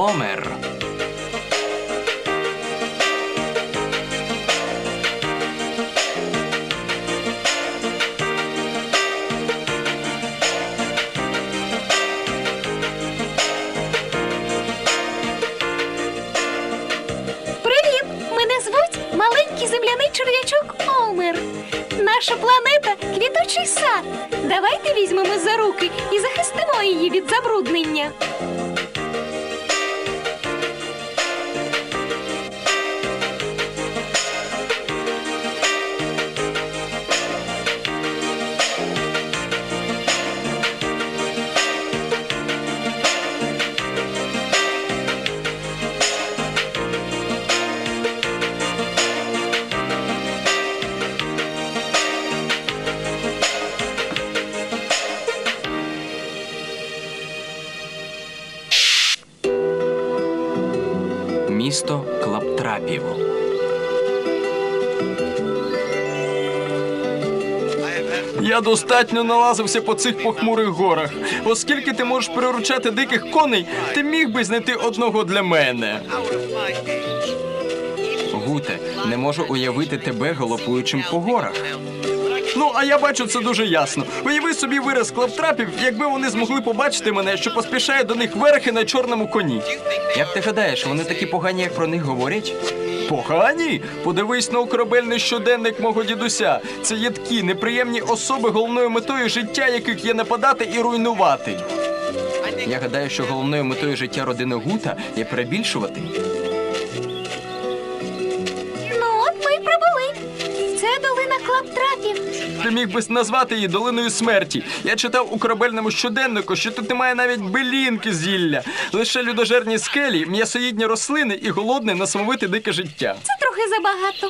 Омер. Привіт! Мене звуть маленький земляний черв'ячок Омер. Наша планета квітучий сад. Давайте візьмемо за руки і захистимо її від забруднення. Місто Клаптрапів. Я достатньо налазився по цих похмурих горах. Оскільки ти можеш приручати диких коней, ти міг би знайти одного для мене. Гуте, не можу уявити тебе галопуючим по горах. Ну, а я бачу це дуже ясно. Уяви собі вираз клаптрапів, якби вони змогли побачити мене, що поспішає до них верхи на чорному коні. Як ти гадаєш, вони такі погані, як про них говорять? Погані? Подивись на корабельний щоденник мого дідуся. Це єдкі, неприємні особи, головною метою життя яких є нападати і руйнувати. Я гадаю, що головною метою життя родини Гута є перебільшувати. Міг би назвати її долиною смерті. Я читав у корабельному щоденнику, що тут немає навіть белінки зілля, лише людожерні скелі, м'ясоїдні рослини і голодне насамовите дике життя. Це трохи забагато.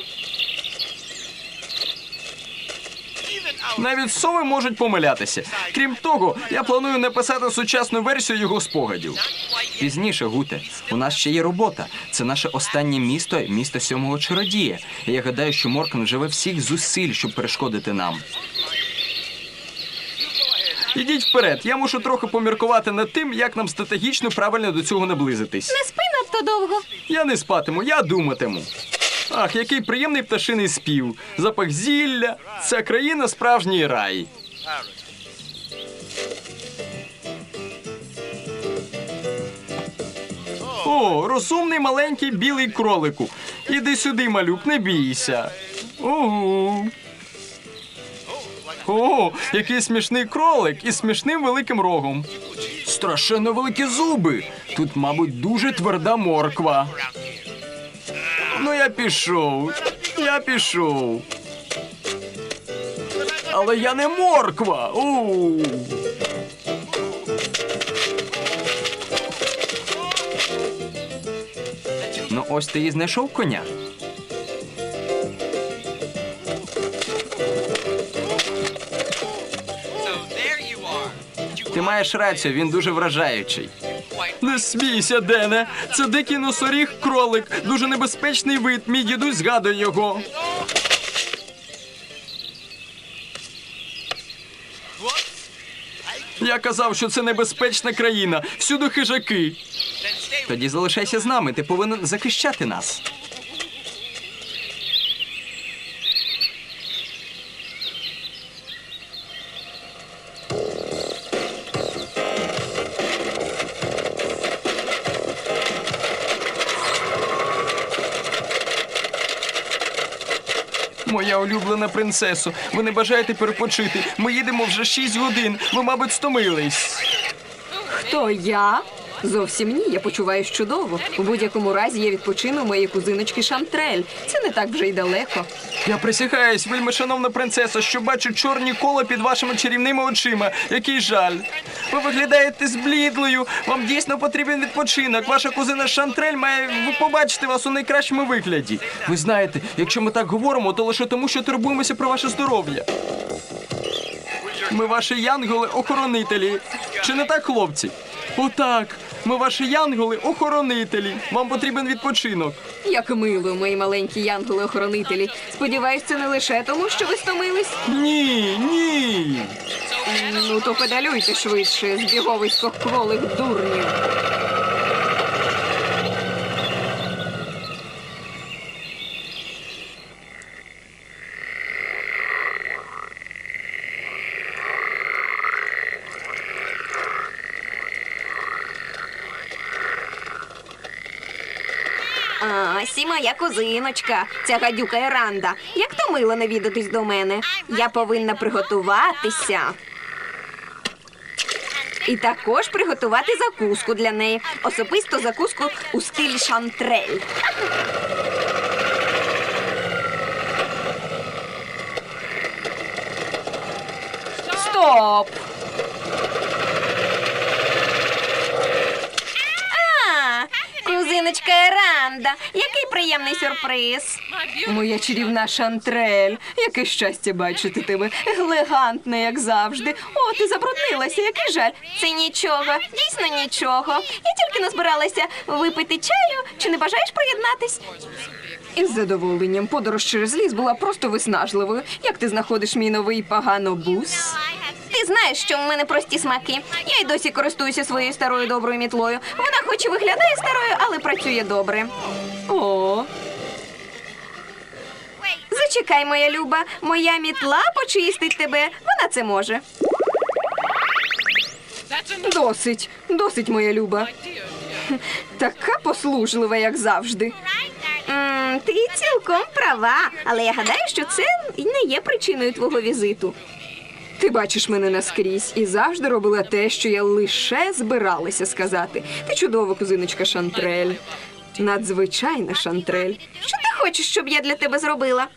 Навіть сови можуть помилятися. Крім того, я планую написати сучасну версію його спогадів. Пізніше, Гуте, у нас ще є робота. Це наше останнє місто, місто сьомого чародія. І я гадаю, що Моркан живе всіх зусиль, щоб перешкодити нам. Ідіть вперед, я мушу трохи поміркувати над тим, як нам стратегічно правильно до цього наблизитись. Не спи надто довго. Я не спатиму, я думатиму. Ах, який приємний пташиний спів. Запах зілля. Ця країна справжній рай. О, розумний маленький білий кролику. Іди сюди, малюк, не бійся. Ого. О, який смішний кролик із смішним великим рогом. Страшенно великі зуби. Тут, мабуть, дуже тверда морква. Ну, я пішов. Я пішов. Але я не морква. У. Ну ось ти і знайшов коня. Ти маєш рацію, він дуже вражаючий. Не смійся, Дене. Це дикий носоріг кролик. Дуже небезпечний вид. Мій дідусь згадує його. Я казав, що це небезпечна країна. Всюди хижаки. Тоді залишайся з нами, ти повинен захищати нас. Моя улюблена принцесо, ви не бажаєте перепочити. Ми їдемо вже 6 годин. Ви, мабуть, стомились. То я? Зовсім ні, я почуваюсь чудово. У будь-якому разі я відпочину моєї кузиночки Шантрель. Це не так вже й далеко. Я присягаюсь, вельми шановна принцеса, що бачу чорні кола під вашими чарівними очима. Який жаль. Ви виглядаєте зблідлою. Вам дійсно потрібен відпочинок. Ваша кузина Шантрель має побачити вас у найкращому вигляді. Ви знаєте, якщо ми так говоримо, то лише тому, що турбуємося про ваше здоров'я. Ми ваші янголи-охоронителі. Чи не так, хлопці? Отак. Ми ваші янголи-охоронителі. Вам потрібен відпочинок. Як мило, мої маленькі янголи-охоронителі. Сподіваюсь, це не лише тому, що ви стомились. Ні, ні. Ну, то педалюйте швидше, з збіговисько кволих дурнів. Ось моя кузиночка, ця гадюка Еранда. Як то мило навідатись до мене. Я повинна приготуватися. І також приготувати закуску для неї. Особисто закуску у стилі шантрель. Стоп! А, кузиночка Еранда, який приємний сюрприз. Моя чарівна шантрель. Яке щастя бачити тебе. Елегантна, як завжди. О, ти забруднилася, який жаль. Це нічого, дійсно нічого. Я тільки назбиралася випити чаю. Чи не бажаєш приєднатись? Із задоволенням подорож через ліс була просто виснажливою. Як ти знаходиш мій новий поганобус? Знаєш, що в мене прості смаки. Я й досі користуюся своєю старою доброю мітлою. Вона хоч і виглядає старою, але працює добре. О. Зачекай, моя люба, моя мітла почистить тебе. Вона це може. Досить, досить, моя люба. Така послужлива, як завжди. М, ти цілком права, але я гадаю, що це не є причиною твого візиту. Ти бачиш мене наскрізь і завжди робила те, що я лише збиралася сказати. Ти чудова кузиночка Шантрель. Надзвичайна Шантрель. Що ти хочеш, щоб я для тебе зробила?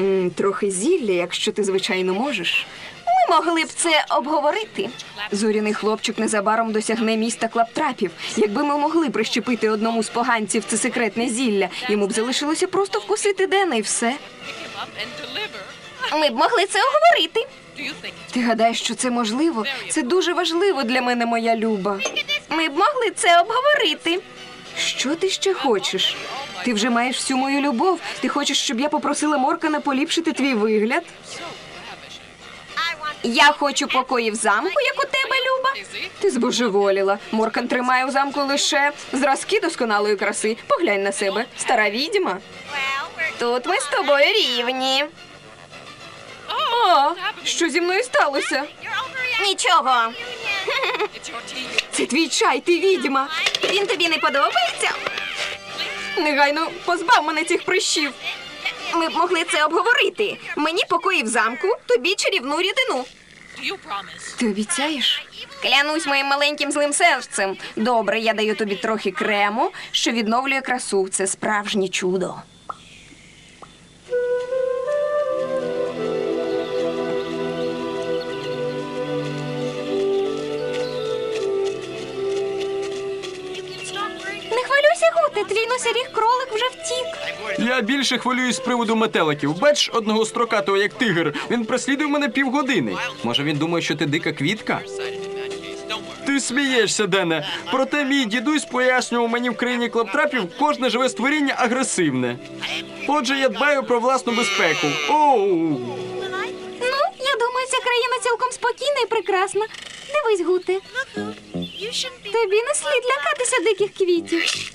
М, трохи зілля, якщо ти звичайно можеш. Ми могли б це обговорити. Зоряний хлопчик незабаром досягне міста клаптрапів. Якби ми могли прищепити одному з поганців це секретне зілля, йому б залишилося просто вкусити Дена і все. Ми б могли це оговорити. Ти гадаєш, що це можливо? Це дуже важливо для мене, моя люба. Ми б могли це обговорити. Що ти ще хочеш? Ти вже маєш всю мою любов. Ти хочеш, щоб я попросила Моркана поліпшити твій вигляд? Я хочу покоїв замку, як у тебе, Люба. Ти збожеволіла. Моркан тримає у замку лише зразки досконалої краси. Поглянь на себе, стара відьма. Тут ми з тобою рівні. О, що зі мною сталося? Нічого. Це твій чай, ти відьма. Він тобі не подобається? Негайно позбав мене цих прищів. Ми б могли це обговорити. Мені покої в замку, тобі чарівну рідину. Ти обіцяєш? Клянусь моїм маленьким злим серцем. Добре, я даю тобі трохи крему, що відновлює красу. Це справжнє чудо. Носоріг кролик вже втік. Я більше хвилююсь з приводу метеликів. Бачиш одного строкатого, як тигр. Він преслідує мене півгодини. Може він думає, що ти дика квітка? Ти смієшся, Дене. Проте мій дідусь пояснював мені в країні клаптрапів, кожне живе створіння агресивне. Отже, я дбаю про власну безпеку. Оу! Ну, я думаю, ця країна цілком спокійна і прекрасна. Дивись, Гуте. Тобі не слід лякатися диких квітів.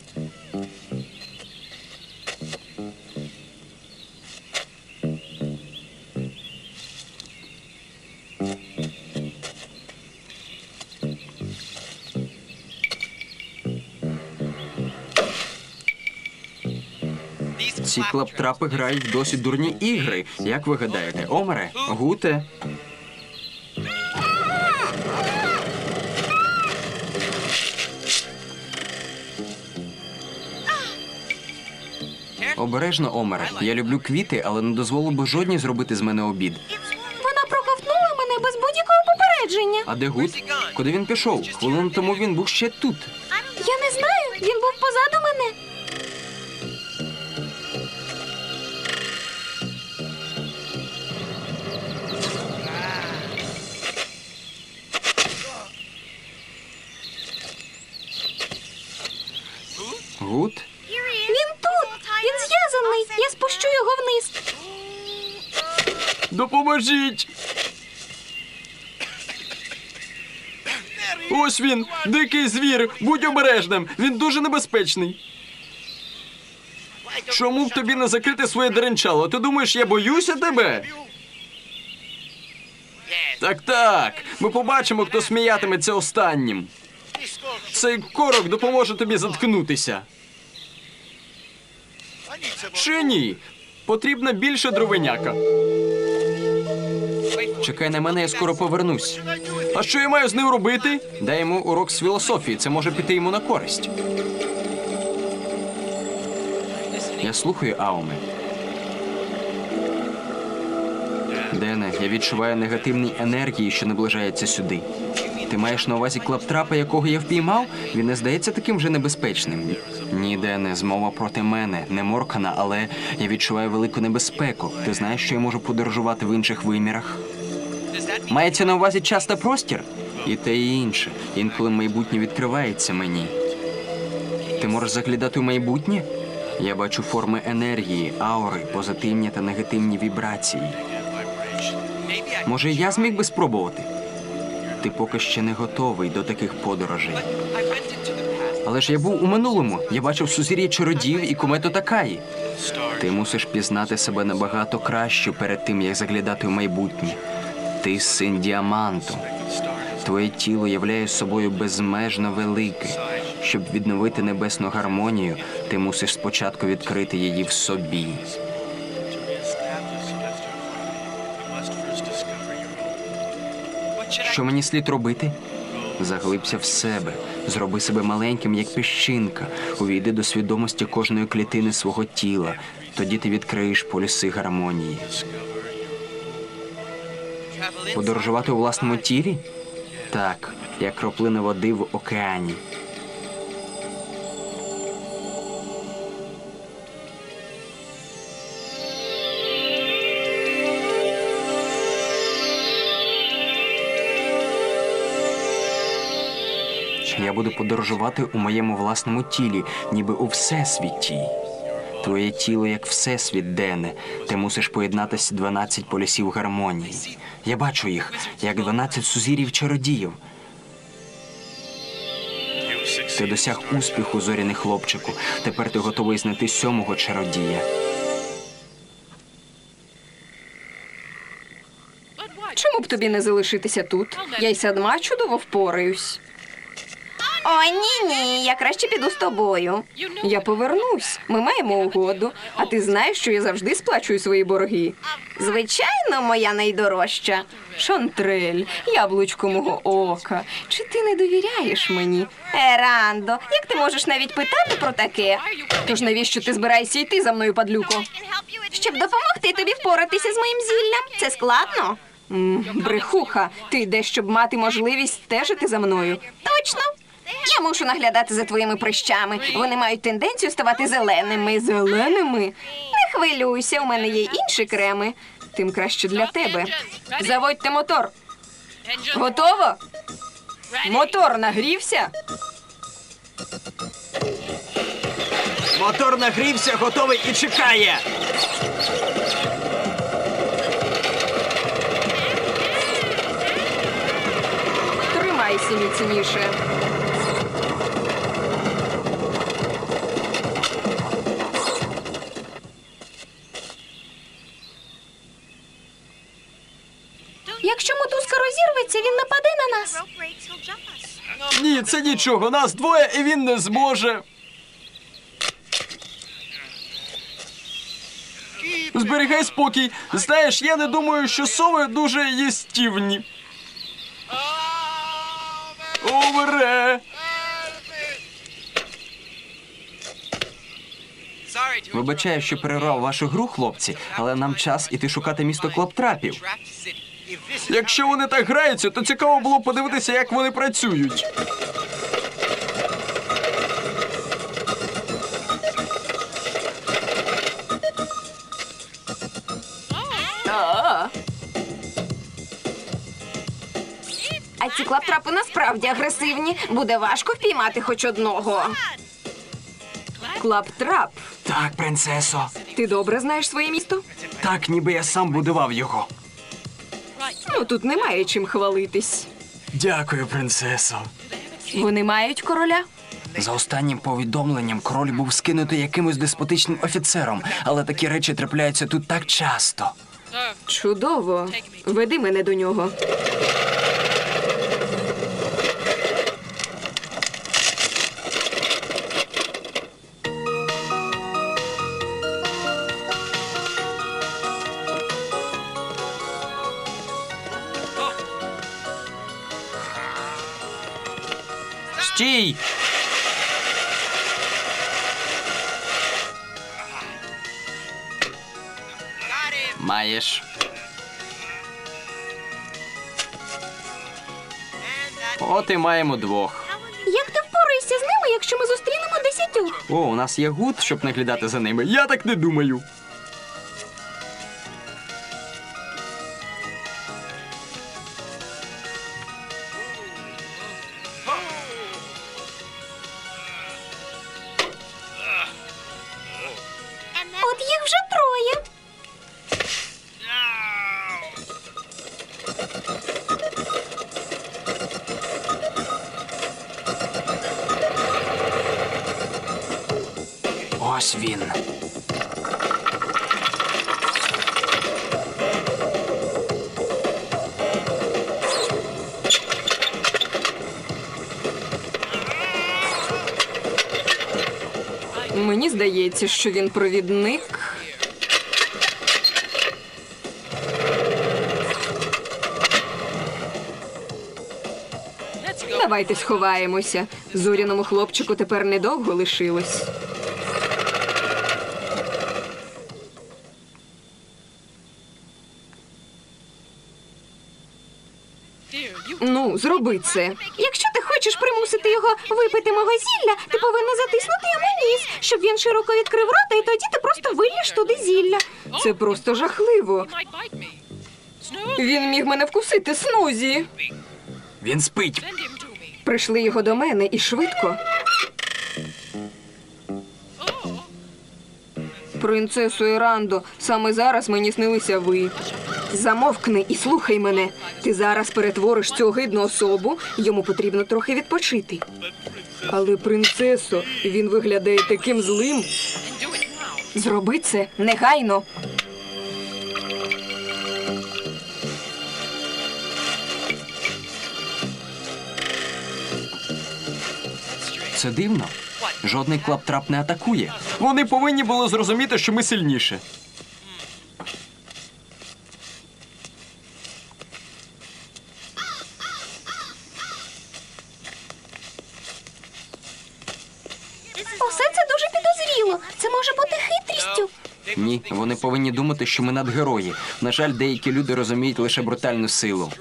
Клаптрапи грають в досить дурні ігри. Як ви гадаєте, Омере? Гуте? Обережно, Омере. Я люблю квіти, але не дозволив би жодній зробити з мене обід. Вона проковтнула мене без будь-якого попередження. А де Гут? Куди він пішов? Хвилину тому він був ще тут. Ось він, дикий звір. Будь обережним. Він дуже небезпечний. Чому б тобі не закрити своє деренчало? Ти думаєш, я боюся тебе? Так, так. Ми побачимо, хто сміятиметься останнім. Цей корок допоможе тобі заткнутися. Чи ні? Потрібна більше дровиняка. Чекай на мене, я скоро повернусь. А що я маю з ним робити? Дай йому урок з філософії, це може піти йому на користь. Я слухаю Ауме. Дене, я відчуваю негативні енергії, що наближаються сюди. Ти маєш на увазі клаптрапа, якого я впіймав? Він не здається таким вже небезпечним. Ні, Дене, змова проти мене, не моркана, але я відчуваю велику небезпеку. Ти знаєш, що я можу подорожувати в інших вимірах? Мається на увазі час та простір? І те і інше. Інколи майбутнє відкривається мені. Ти можеш заглядати у майбутнє? Я бачу форми енергії, аури, позитивні та негативні вібрації. Може, я зміг би спробувати? Ти поки ще не готовий до таких подорожей. Але ж я був у минулому. Я бачив сузір'я чародіїв і комету Такаї. Ти мусиш пізнати себе набагато краще перед тим, як заглядати в майбутнє. Ти син діаманту. Твоє тіло являє собою безмежно велике. Щоб відновити небесну гармонію, ти мусиш спочатку відкрити її в собі. Що мені слід робити? Заглибся в себе, зроби себе маленьким, як піщинка, увійди до свідомості кожної клітини свого тіла. Тоді ти відкриєш полюси гармонії. Подорожувати у власному тілі? Так, як краплина води в океані. Я буду подорожувати у моєму власному тілі, ніби у всесвіті. Твоє тіло як всесвіт, Дене. Ти мусиш поєднатися 12 полюсів гармонії. Я бачу їх, як 12 сузір'їв чародіїв. Ти досяг успіху, зоряний хлопчику. Тепер ти готовий знайти сьомого чародія. Чому б тобі не залишитися тут? Я й садма чудово впораюсь. О, ні, ні, я краще піду з тобою. Я повернусь. Ми маємо угоду. А ти знаєш, що я завжди сплачую свої борги. Звичайно, моя найдорожча. Шантрель, яблучко мого ока. Чи ти не довіряєш мені? Ерандо, як ти можеш навіть питати про таке? Тож навіщо ти збираєшся йти за мною, падлюко? Щоб допомогти тобі впоратися з моїм зіллям. Це складно. Брехуха, ти йдеш, щоб мати можливість стежити за мною. Точно. Я мушу наглядати за твоїми прищами. Вони мають тенденцію ставати зеленими. Зеленими? Не хвилюйся, у мене є інші креми. Тим краще для тебе. Заводьте мотор. Готово? Мотор нагрівся? Мотор нагрівся, готовий і чекає. Тримайся міцніше. Якщо мотузка розірветься, він нападе на нас. Ні, це нічого. Нас двоє і він не зможе. Зберігай спокій. Знаєш, я не думаю, що сови дуже їстівні. Овере! Вибачаю, що перервав вашу гру, хлопці, але нам час іти шукати місто клаптрапів. Якщо вони так граються, то цікаво було б подивитися, як вони працюють. А, А ці клаптрапи насправді агресивні. Буде важко впіймати хоч одного. клап-трап. Так, принцесо. Ти добре знаєш своє місто? Так, ніби я сам будував його. Ну тут немає чим хвалитись. Дякую, принцесо. Вони мають короля. За останнім повідомленням король був скинутий якимось деспотичним офіцером, але такі речі трапляються тут так часто. Чудово. Веди мене до нього. Стій! Маєш. От і маємо двох. Як ти впораєшся з ними, якщо ми зустрінемо десятьох? О, у нас є гуд, щоб наглядати за ними. Я так не думаю. Ось він. Мені здається, що він провідник. Давайте сховаємося. Зоряному хлопчику тепер недовго лишилось. Ну, зроби це. Якщо ти хочеш примусити його випити мого зілля, ти повинна затиснути йому ніс, щоб він широко відкрив рота, і тоді ти просто вильєш туди зілля. Це просто жахливо. Він міг мене вкусити снузі. Він спить. Прийшли його до мене і швидко. Принцесо Ірандо, саме зараз мені снилися ви. Замовкни і слухай мене. Ти зараз перетвориш цю огидну особу, йому потрібно трохи відпочити. Але, принцесо, він виглядає таким злим. Зроби це негайно. Це дивно. Жодний клаптрап не атакує. Вони повинні були зрозуміти, що ми сильніше. Усе це дуже підозріло. Це може бути хитрістю. Ні, вони повинні думати, що ми надгерої. На жаль, деякі люди розуміють лише брутальну силу.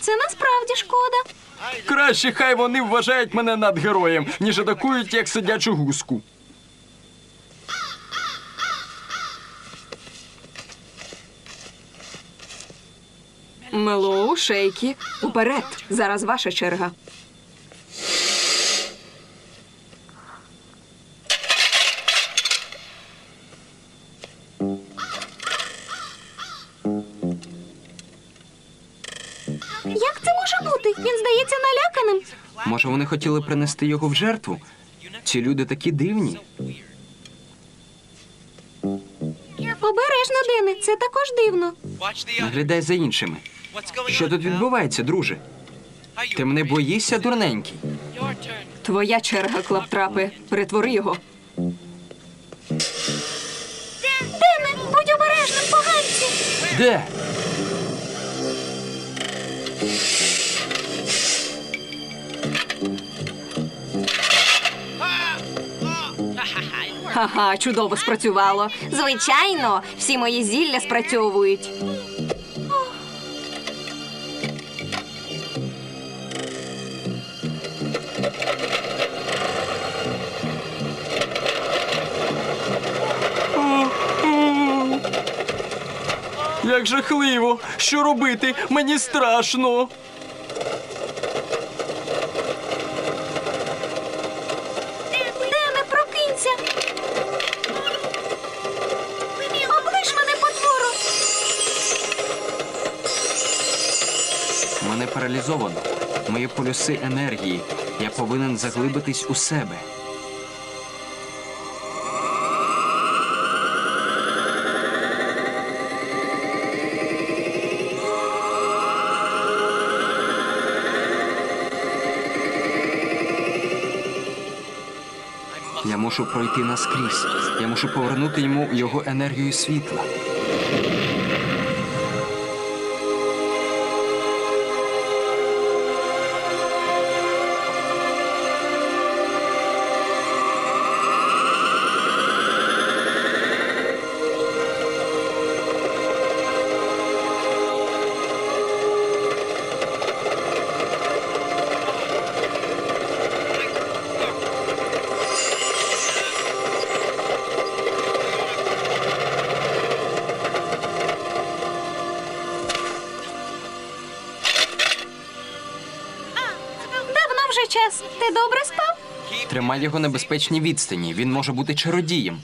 Це насправді шкода. Краще хай вони вважають мене надгероєм, ніж атакують як сидячу гуску. Мелоу, шейкі, уперед. Зараз ваша черга. Може, вони хотіли принести його в жертву? Ці люди такі дивні. Обережно, Дене, це також дивно. Наглядай за іншими. Що тут відбувається, друже? Ти мене боїшся, дурненький? Твоя черга, клаптрапе. Перетвори його. Дене, будь обережним, поганці. Де? Ха-ха, чудово спрацювало. Звичайно, всі мої зілля спрацьовують. Як жахливо! Що робити? Мені страшно. Мене. Мої полюси енергії. Я повинен заглибитись у себе. Я мушу пройти наскрізь. Я мушу повернути йому його енергію світла. Тримай його на безпечній відстані. Він може бути чародієм.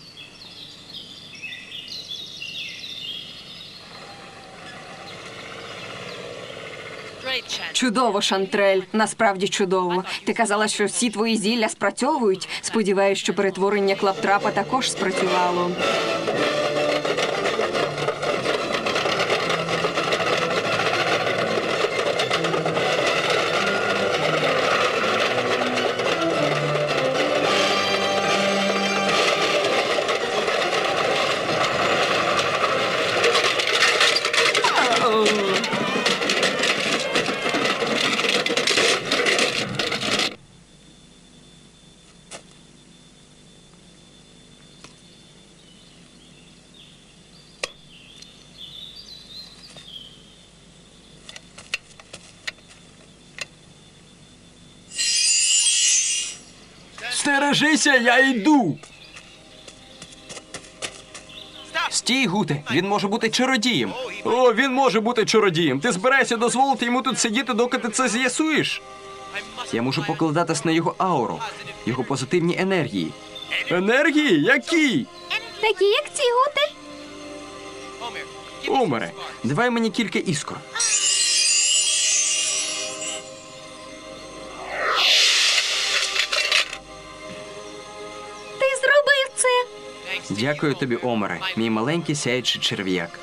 Чудово, Шантрель, насправді чудово. Ти казала, що всі твої зілля спрацьовують. Сподіваюсь, що перетворення клаптрапа також спрацювало. Стережися, я йду. Стій, Гуте, він може бути чародієм. О, він може бути чародієм. Ти збираєшся дозволити йому тут сидіти, доки ти це з'ясуєш? Я можу покладатись на його ауру, його позитивні енергії. Енергії? Які? Такі, як ці гути. Умере. Давай мені кілька іскор. Дякую тобі, Омере, мій маленький сяючий черв'як.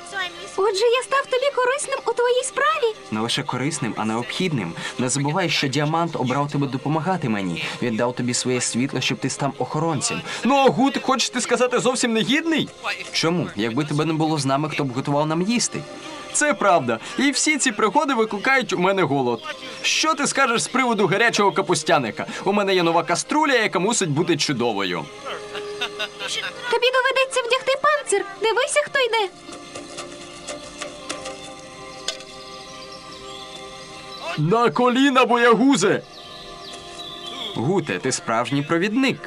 Отже, я став тобі корисним у твоїй справі. Не лише корисним, а необхідним. Не забувай, що діамант обрав тебе допомагати мені. Він дав тобі своє світло, щоб ти став охоронцем. Ну, а гуд, хочеш ти сказати, зовсім не гідний? Чому? Якби тебе не було з нами, хто б готував нам їсти? Це правда. І всі ці пригоди викликають у мене голод. Що ти скажеш з приводу гарячого капустяника? У мене є нова каструля, яка мусить бути чудовою. Тобі доведеться вдягти панцир. Дивися, хто йде. На коліна, боягузе! Гуте, ти справжній провідник.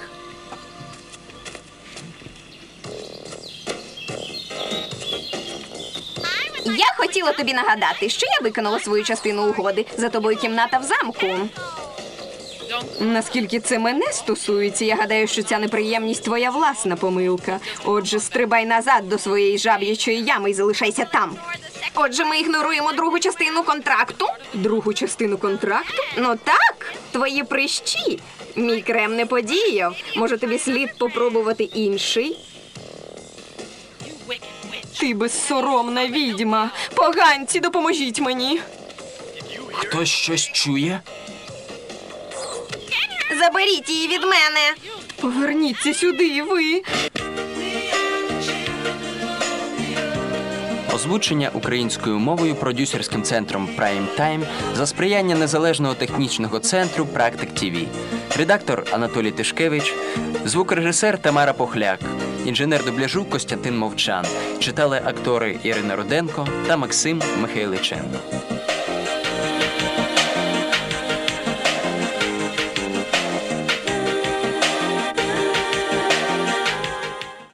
Я хотіла тобі нагадати, що я виконала свою частину угоди. За тобою кімната в замку. Наскільки це мене стосується, я гадаю, що ця неприємність твоя власна помилка. Отже, стрибай назад до своєї жаб'ячої ями і залишайся там. Отже, ми ігноруємо другу частину контракту. Другу частину контракту? Ну так, твої прищі. Мій крем не подіяв. Може, тобі слід попробувати інший? Ти безсоромна відьма. Поганці, допоможіть мені. Хтось щось чує? Заберіть її від мене. Поверніться сюди, і ви. Озвучення українською мовою продюсерським центром Prime Time за сприяння незалежного технічного центру Практик ТІВІ. Редактор Анатолій Тишкевич, звукорежисер Тамара Похляк, інженер дубляжу Костянтин Мовчан. Читали актори Ірина Руденко та Максим Михайличенко.